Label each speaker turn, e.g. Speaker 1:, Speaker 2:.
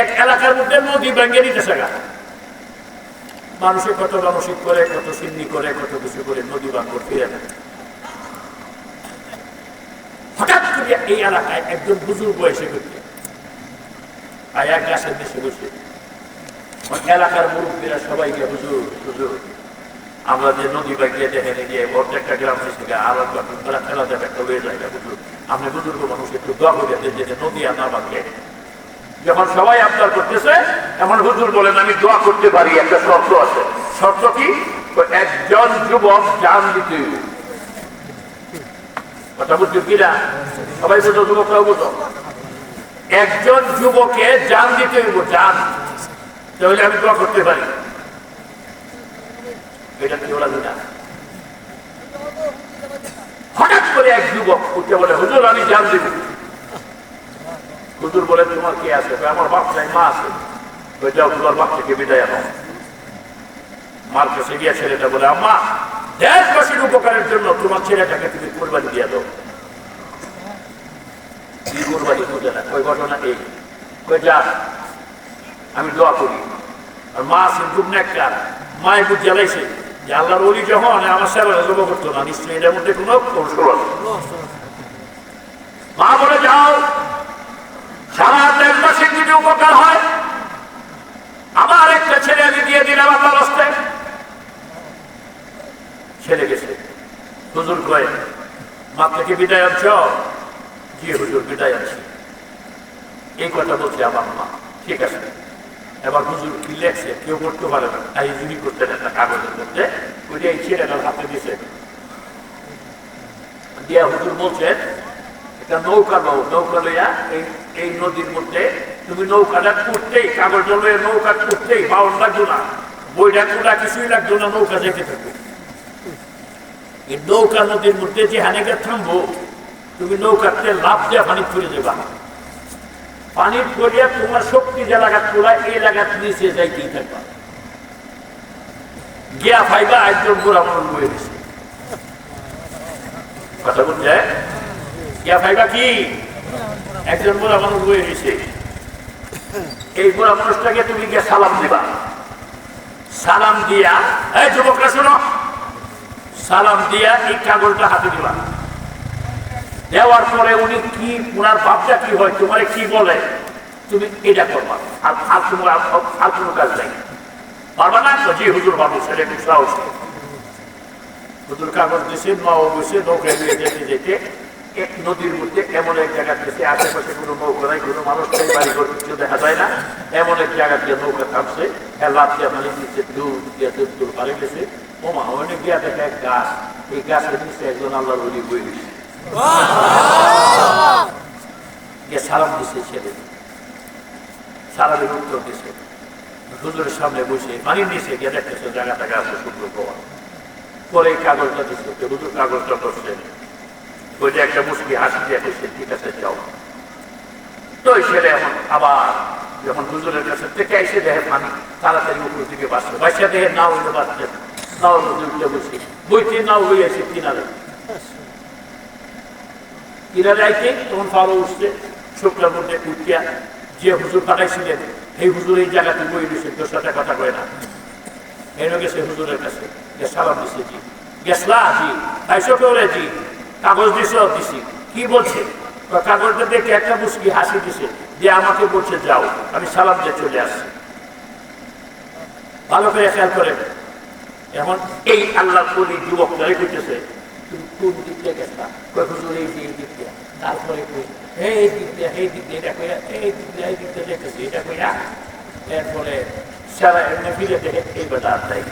Speaker 1: এক এলাকার মধ্যে নদী ভেঙে দিতেছে গা। মানুষে কত মানসিক করে, কত সিন্নি করে, কত কিছু করে নদী বাঙ্গ ফিরে না হঠাৎ করে এই এলাকায় একজন বুজুর্গ এসে আর এক গাছের দেশে বসে। এলাকার মুরব্বীরা সবাইকে, হুজুর হুজুর, আমরা যে নদী বাগিয়ে দেখে গিয়ে প্রত্যেকটা গ্রাম থেকে আরও ফেলা যাবে একটা হয়ে যায় হুজুর, আপনি বুজুর্গ মানুষ একটু দোয়া করে যে নদী আর না বাগিয়ে যখন সবাই আপনার করতেছে, এমন হুজুর বলেন, আমি দোয়া করতে পারি, একটা শর্ত আছে। শর্ত কি? একজন যুবক জান দিতে। কথা বুঝছ কিনা সবাই বুঝো, যুবকরাও বুঝো। একজন যুবকে জান দিতে হইব, জান। তাহলে আমি দোয়া করতে পারি। এটা কি না? হঠাৎ করে এক যুবক উঠে বলে, হুজুর, আমি জান দিব। হুজুর বলে তোমার কে আছে? আমার নাই মা আছে। যাও তোমার বাচ্চাকে বিদায় আনো মার কাছে গিয়ে ছেলেটা বলে আম্মা দেশবাসীর উপকারের জন্য তোমার ছেলেটাকে তুমি কোরবানি দিয়ে দাও। কি কোরবানি বুঝে না? ওই ঘটনা এই। কই যা আমি দোয়া করি। আর মা আছেন খুব নেককার। মা একটু জ্বালাইছে। যে আল্লাহর অলি যখন আমার সেবা জমা করতো না নিশ্চয়ই এটার মধ্যে কোনো কৌশল মা বলে যাও সারা দেশবাসীর যদি উপকার হয়, আমার একটা ছেলে আমি দিয়ে দিলাম আল্লাহ রাস্তায় ছেলে গেছে। হুজুর কয়ে মা থেকে বিদায় আনছ? জি হুজুর, বিদায় আনছি। এই কথা বলছে আমার মা। ঠিক আছে। এবার হুজুর কি লেখছে? কেউ করতে পারে না। তাই যদি করতে না, কাগজের মধ্যে। ওইটা এই ছেলেটার হাতে দিছে। দিয়া হুজুর একটা নৌকা নাও, নৌকা লইয়া এই এই নদীর মধ্যে তুমি নৌকাটা করতেই, কাগজ লইয়া নৌকা করতেই বাউন লাগতো না। বইটা কোটা কিছুই লাগতো না, নৌকা যেতে থাকবে এই নৌকা নদীর মধ্যে যে হানিকে থামবো, তুমি নৌকাতে লাভ দিয়ে পানি করে দেবা পানির পরিয়া তোমার শক্তি যে লাগাত তোলা, এই লাগাত নিচে যাইতেই থাকবা। গিয়া ফাইবা একজন বুড়া মানুষ বয়ে গেছে। কথা বলছে? গিয়া ফাইবা কি? একজন বুড়া মানুষ বয়ে গেছে। এই বুড়া মানুষটাকে তুমি গিয়ে সালাম দিবা। সালাম দিয়া, এই যুবকরা শোনো, সালাম দিয়া এই কাগজটা হাতে দিবা। দেওয়ার পরে উনি কি ওনার ভাবটা কি হয়, তোমার কি বলে, তুমি এটা করবা। আর আর তোমার আর- কোনো কাজ নাই। পারবা না? জি হুজুর বাবু ছেলে হুজুর কাগজ দিছে নাও বসে নৌকা যেতে যেতে নদীর মধ্যে এমন এক জায়গা গেছে আশেপাশে কোনো নৌকা নাই, কোনো মানুষ বাড়ি ঘর কিছু দেখা যায় না। এমন এক জায়গা দিয়ে নৌকা থামছে লাভ দিয়ে দূর দিয়ে দূর দূর পারে গেছে। ও মা গিয়া দেখে এক গাছ, এই গাছের নিচে একজন আল্লাহর বলি বই গেছে। সালাম দিছে ছেলে সারাদিন উত্তর দিছে, হুজুরের সামনে বসে পানির দেখতেছে জায়গা টাকা শুক্র পরে কাগজটা দিচ্ছে হুজুর কাগজটা করছে ওই যে একটা মুসকি হাসি দিয়ে ঠিক আছে, যাও। তো ছেলে এখন আবার যখন হুজুরের কাছে থেকে এসে দেখে পানি, তাড়াতাড়ি উপর দিকে বাঁচছে বাচ্চা দেখে নাও হইলে বাঁচছে নাও হুজুরকে বসে বইতে নাও হইয়াছে কিনারে। কিনারে আইতে তখন ফারো উঠছে শুক্লার মধ্যে উঠিয়া যে হুজুর পাঠাইছিলেন এই হুজুর এই জায়গাতে বই দিয়েছে সাথে কথা কয় না। এনে গেছে হুজুরের কাছে সালাম দিছে জি। গেছলা জি আইসো করে জি? কাগজ দিছে দিছি। কি বলছে? কাগজটা দেখে একটা মুসকি হাসি দিছে যে আমাকে বলছে, যাও, আমি সালাম দিয়ে চলে আসছি। ভালো করে খেয়াল করেন। এখন এই আল্লাহ কলি যুবক যাই করতেছে এই যে দিক দিয়ে। এটা কইরা, এই এই কইরা। এরপরে সারা এমনি ফিরে দেখে, এই বেটা আর তাই